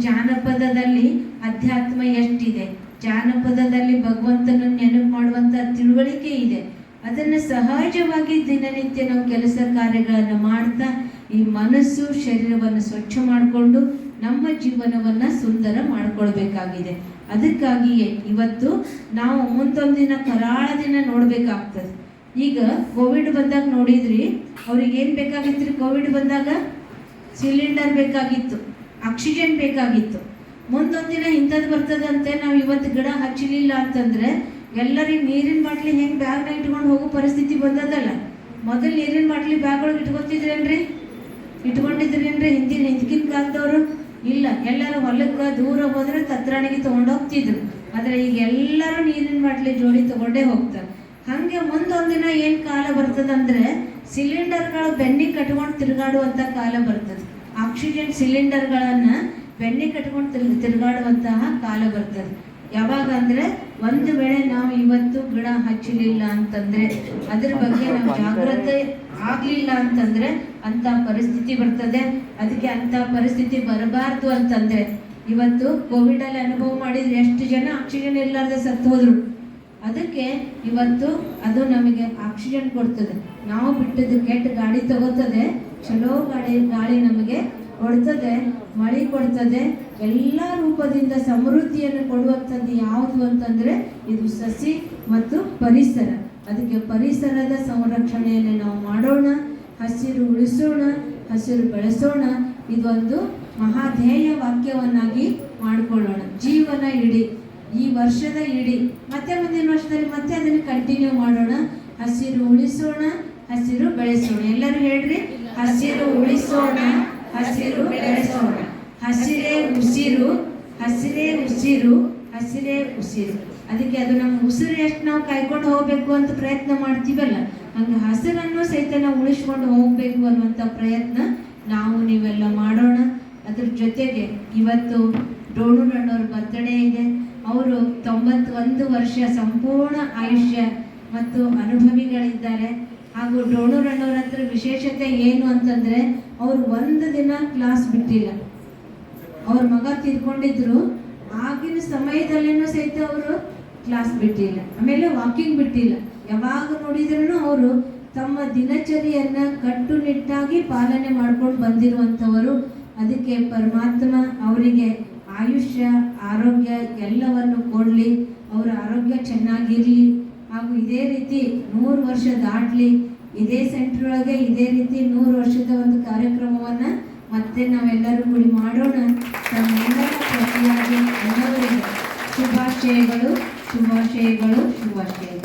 Speaker 1: ಜಾನಪದದಲ್ಲಿ ಅಧ್ಯಾತ್ಮ ಎಷ್ಟಿದೆ? ಜಾನಪದದಲ್ಲಿ ಭಗವಂತನ ನೆನಪು ಮಾಡುವಂಥ ತಿಳುವಳಿಕೆ ಇದೆ. ಅದನ್ನು ಸಹಜವಾಗಿ ದಿನನಿತ್ಯ ನಾವು ಕೆಲಸ ಕಾರ್ಯಗಳನ್ನು ಮಾಡ್ತಾ ಈ ಮನಸ್ಸು, ಶರೀರವನ್ನು ಸ್ವಚ್ಛ ಮಾಡಿಕೊಂಡು ನಮ್ಮ ಜೀವನವನ್ನ ಸುಂದರ ಮಾಡ್ಕೊಳ್ಬೇಕಾಗಿದೆ. ಅದಕ್ಕಾಗಿಯೇ ಇವತ್ತು ನಾವು ಮುಂದೊಂದಿನ ಕರಾಳ ದಿನ ನೋಡ್ಬೇಕಾಗ್ತದೆ. ಈಗ ಕೋವಿಡ್ ಬಂದಾಗ ನೋಡಿದ್ರಿ, ಅವ್ರಿಗೆ ಏನು ಬೇಕಾಗಿತ್ತು ಕೋವಿಡ್ ಬಂದಾಗ ಸಿಲಿಂಡರ್ ಬೇಕಾಗಿತ್ತು, ಆಕ್ಸಿಜನ್ ಬೇಕಾಗಿತ್ತು. ಮುಂದೊಂದಿನ ಇಂಥದ್ದು ಬರ್ತದಂತೆ ನಾವು ಇವತ್ತು ಗಿಡ ಹಚ್ಚಲಿಲ್ಲ ಅಂತಂದ್ರೆ ಎಲ್ಲರಿಗೆ ನೀರಿನ ಬಾಟ್ಲಿ ಹೆಂಗೆ ಬ್ಯಾಗ್ನ ಇಟ್ಕೊಂಡು ಹೋಗೋ ಪರಿಸ್ಥಿತಿ ಬಂದದಲ್ಲ. ಮೊದಲು ನೀರಿನ ಬಾಟ್ಲಿ ಬ್ಯಾಗ್ ಒಳಗೆ ಇಟ್ಕೊತಿದ್ರೇನ್ರಿ? ಇಟ್ಕೊಂಡಿದ್ರೇನ್ರಿ ಹಿಂದಿನ ಹಿಂದಿನ ಕಾಲದವರು? ಇಲ್ಲ, ಎಲ್ಲರೂ ಹೊಲಕ್ಕೆ ದೂರ ಹೋದ್ರೆ ತತ್ರಾಣಿಗೆ ತಗೊಂಡೋಗ್ತಿದ್ರು. ಆದರೆ ಈಗ ಎಲ್ಲರೂ ನೀರಿನ ಬಾಟ್ಲಿ ಜೋಡಿ ತಗೊಂಡೇ ಹೋಗ್ತಾರೆ. ಹಂಗೆ ಮುಂದೊಂದಿನ ಏನ್ ಕಾಲ ಬರ್ತದಂದ್ರೆ ಸಿಲಿಂಡರ್ಗಳು ಬೆನ್ನಿ ಕಟ್ಕೊಂಡು ತಿರುಗಾಡುವಂತ ಕಾಲ ಬರ್ತದೆ. ಆಕ್ಸಿಜನ್ ಸಿಲಿಂಡರ್ಗಳನ್ನ ಬೆನ್ನಿ ಕಟ್ಕೊಂಡು ತಿರು ತಿರುಗಾಡುವಂತಹ ಕಾಲ ಬರ್ತದೆ. ಯಾವಾಗ ಅಂದ್ರೆ ಒಂದು ವೇಳೆ ನಾವು ಇವತ್ತು ಗಿಡ ಹಚ್ಚಲಿಲ್ಲ ಅಂತಂದ್ರೆ ಅದ್ರ ಬಗ್ಗೆ ನಾವು ಜಾಗ್ರತೆ ಆಗ್ಲಿಲ್ಲ ಅಂತಂದ್ರೆ ಅಂತ ಪರಿಸ್ಥಿತಿ ಬರ್ತದೆ. ಅದಕ್ಕೆ ಅಂತ ಪರಿಸ್ಥಿತಿ ಬರಬಾರ್ದು ಅಂತಂದ್ರೆ ಇವತ್ತು ಕೋವಿಡ್ ಅಲ್ಲಿ ಅನುಭವ ಮಾಡಿದ್ರೆ ಎಷ್ಟು ಜನ ಆಕ್ಸಿಜನ್ ಇರ್ಲಾರ್ದೆ ಸತ್ತು ಹೋದ್ರು? ಅದಕ್ಕೆ ಇವತ್ತು ಅದು ನಮಗೆ ಆಕ್ಸಿಜನ್ ಕೊಡ್ತದೆ. ನಾವು ಬಿಟ್ಟದ್ದು ಕೆಟ್ಟ ಗಾಡಿ ತಗೋತದೆ. ಚಲೋ ಗಾಡಿ ಗಾಳಿ ನಮಗೆ ಕೊಡ್ತದೆ, ಮಳೆ ಕೊಡ್ತದೆ. ಎಲ್ಲ ರೂಪದಿಂದ ಸಮೃದ್ಧಿಯನ್ನು ಕೊಡುವಂಥದ್ದು ಯಾವುದು ಅಂತಂದ್ರೆ ಇದು ಸಸಿ ಮತ್ತು ಪರಿಸರ. ಅದಕ್ಕೆ ಪರಿಸರದ ಸಂರಕ್ಷಣೆಯನ್ನು ನಾವು ಮಾಡೋಣ, ಹಸಿರು ಉಳಿಸೋಣ, ಹಸಿರು ಬೆಳೆಸೋಣ. ಇದೊಂದು ಮಹಾಧ್ಯೇಯ ವಾಕ್ಯವನ್ನಾಗಿ ಮಾಡಿಕೊಳ್ಳೋಣ. ಜೀವನ ಇಡೀ. ಈ ವರ್ಷದ ಇಡೀ, ಮತ್ತೆ ಮುಂದಿನ ವರ್ಷದಲ್ಲಿ ಮತ್ತೆ ಅದನ್ನು ಕಂಟಿನ್ಯೂ ಮಾಡೋಣ. ಹಸಿರು ಉಳಿಸೋಣ, ಹಸಿರು ಬೆಳೆಸೋಣ. ಎಲ್ಲರೂ ಹೇಳ್ರಿ? ಹಸಿರು ಉಳಿಸೋಣ, ಹಸಿರು ಬೆಳೆಸೋಣ. ಹಸಿರೇ ಉಸಿರು ಹಸಿರೇ ಉಸಿರು ಹಸಿರೇ ಉಸಿರು. ಅದಕ್ಕೆ ಅದು ನಮ್ಮ ಉಸಿರು ಎಷ್ಟು ನಾವು ಕಾಯ್ಕೊಂಡು ಹೋಗ್ಬೇಕು ಅಂತ ಪ್ರಯತ್ನ ಮಾಡ್ತೀವಲ್ಲ, ಹಂಗೆ ಹಸಿರನ್ನು ಸಹಿತ ನಾವು ಉಳಿಸ್ಕೊಂಡು ಹೋಗ್ಬೇಕು ಅನ್ನುವಂಥ ಪ್ರಯತ್ನ ನಾವು ನೀವೆಲ್ಲ ಮಾಡೋಣ. ಅದ್ರ ಜೊತೆಗೆ ಇವತ್ತು ಡೋಣು ಡೋಣುರಣ್ಣವ್ರ ಬರ್ತಡೇ ಇದೆ. ಅವರು ತೊಂಬತ್ತೊಂದು ವರ್ಷ ಸಂಪೂರ್ಣ ಆಯುಷ್ಯ ಮತ್ತು ಅನುಭವಿಗಳಿದ್ದಾರೆ. ಹಾಗೂ ಡೋಣುರಣ್ಣವ್ರ ಹತ್ರ ವಿಶೇಷತೆ ಏನು ಅಂತಂದ್ರೆ, ಅವರು ಒಂದು ದಿನ ಕ್ಲಾಸ್ ಬಿಟ್ಟಿಲ್ಲ. ಅವ್ರ ಮಗ ತೀರ್ಕೊಂಡಿದ್ರು. ಆಗಿನ ಸಮಯದಲ್ಲೇನು ಸಹಿತ ಅವರು ಕ್ಲಾಸ್ ಬಿಟ್ಟಿಲ್ಲ. ಆಮೇಲೆ ವಾಕಿಂಗ್ ಬಿಟ್ಟಿಲ್ಲ. ಯಾವಾಗ ನೋಡಿದ್ರೂ ಅವರು ತಮ್ಮ ದಿನಚರಿಯನ್ನ ಕಟ್ಟುನಿಟ್ಟಾಗಿ ಪಾಲನೆ ಮಾಡ್ಕೊಂಡು ಬಂದಿರುವಂಥವರು. ಅದಕ್ಕೆ ಪರಮಾತ್ಮ ಅವರಿಗೆ ಆಯುಷ್ಯ, ಆರೋಗ್ಯ ಎಲ್ಲವನ್ನು ಕೊಡಲಿ, ಅವರ ಆರೋಗ್ಯ ಚೆನ್ನಾಗಿರಲಿ. ಹಾಗೂ ಇದೇ ರೀತಿ ನೂರು ವರ್ಷ ದಾಟಲಿ, ಇದೇ ಸೆಂಟರ್ ಒಳಗೆ ಇದೇ ರೀತಿ ನೂರು ವರ್ಷದ ಒಂದು ಕಾರ್ಯಕ್ರಮವನ್ನು ಮತ್ತೆ ನಾವೆಲ್ಲರೂ ಕೂಡಿ ಮಾಡೋಣ. ತಮ್ಮೆಲ್ಲರ ಪ್ರತಿಯಾಗಿ ಎಲ್ಲರಿಗೆ ಶುಭಾಶಯಗಳು ಶುಭಾಶಯಗಳು ಶುಭಾಶಯಗಳು.